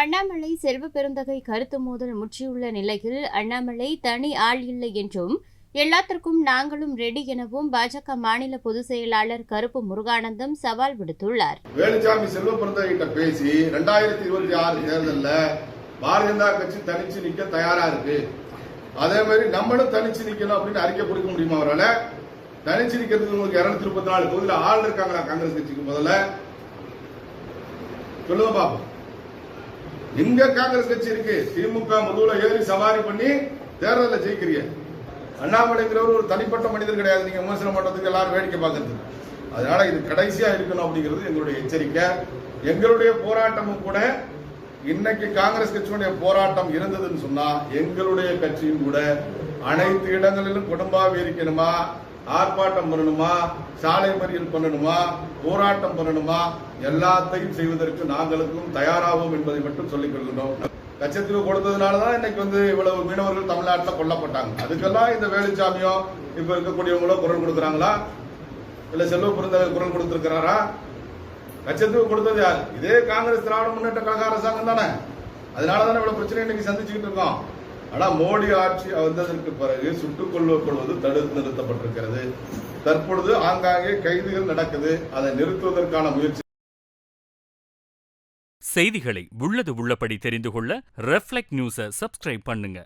அண்ணாமலை செல்வ பெருந்தகை கருத்து மோதல் முற்றியுள்ள நிலையில் அண்ணாமலை தனி ஆள் இல்லை என்றும் எல்லாத்திற்கும் நாங்களும் ரெடி எனவும் பாஜக மாநில பொதுச் செயலாளர் கருப்பு முருகானந்தம் சவால் விடுத்துள்ளார். வேலுச்சாமி செல்வ பிறந்தகிட்ட பேசி ரெண்டாயிரத்தி இருபத்தி ஆறு தேர்தலில் பாரதிய ஜனதா கட்சி தனிச்சு நிக்க தயாரா இருக்கு. அதே மாதிரி நம்மளும் தனிச்சு நிக்கணும் அப்படின்னு அறிக்கை கொடுக்க முடியுமா அவரால்? தனிச்சு நிக்கிறதுக்கு உங்களுக்கு இருநூத்தி முப்பத்தி நாலு தொகுதியில் ஆள் இருக்காங்களா காங்கிரஸ் கட்சிக்கு முதல்ல? சொல்லுங்க பாப்போம். எங்க காங்கிரஸ் கட்சி இருக்கு. திமுக முதுகுல ஏறி சவாரி பண்ணி தேர்தலில் ஜெயிக்கிறீங்க. அண்ணாமலைங்கிறவர் ஒரு தனிப்பட்ட மனிதர் கிடையாது. நீங்க விமர்சனம் பண்றதுக்கு எல்லாரும் வேடிக்கை பார்க்கறது. அதனால இது கடைசியா இருக்கணும் அப்படிங்கிறது எங்களுடைய எச்சரிக்கை. எங்களுடைய போராட்டமும் கூட இன்னைக்கு காங்கிரஸ் கட்சியுடைய போராட்டம் இருந்ததுன்னு சொன்னா எங்களுடைய கட்சியும் கூட அனைத்து இடங்களிலும் குடும்பாவிரிக்கணுமா ஆர்ப்பாட்டம் பண்ணணுமா? சாலை மறியல் பண்ணணுமா? போராட்டம் பண்ணணுமா? எல்லாத்தையும் செய்வதற்கு நாங்களுக்கும் தயாராகும் என்பதை மட்டும் சொல்லிக் கொள்கிறோம் லட்சத்தீவு கொடுத்ததுனாலதான் இன்னைக்கு வந்து இவ்வளவு மீனவர்கள் தமிழ்நாட்டில் கொல்லப்பட்டாங்க. அதுக்கெல்லாம் இந்த வேலுச்சாமியோ இப்ப இருக்கக்கூடியவங்களோ குரல் கொடுக்குறாங்களா? இல்ல செல்வ பிறந்தவர் குரல் கொடுத்திருக்கிறாரா? லட்சத்தீவு கொடுத்தது யார்? இதே காங்கிரஸ் திராவிட முன்னேற்ற கழக அரசாங்கம் தானே. அதனால தானே இவ்வளவு பிரச்சனை இன்னைக்கு சந்திச்சுக்கிட்டு இருக்கோம். ஆனா மோடி ஆட்சி வந்ததற்கு பிறகு சுட்டுக் கொள்வது தடுத்து நிறுத்தப்பட்டிருக்கிறது. தற்பொழுது ஆங்காங்கே கைதுகள் நடக்குது. அதை நிறுத்துவதற்கான முயற்சி செய்திகளை உள்ளது உள்ளபடி தெரிந்து கொள்ள ரெஃப்ளெக்ட் நியூஸை சப்ஸ்கிரைப் பண்ணுங்க.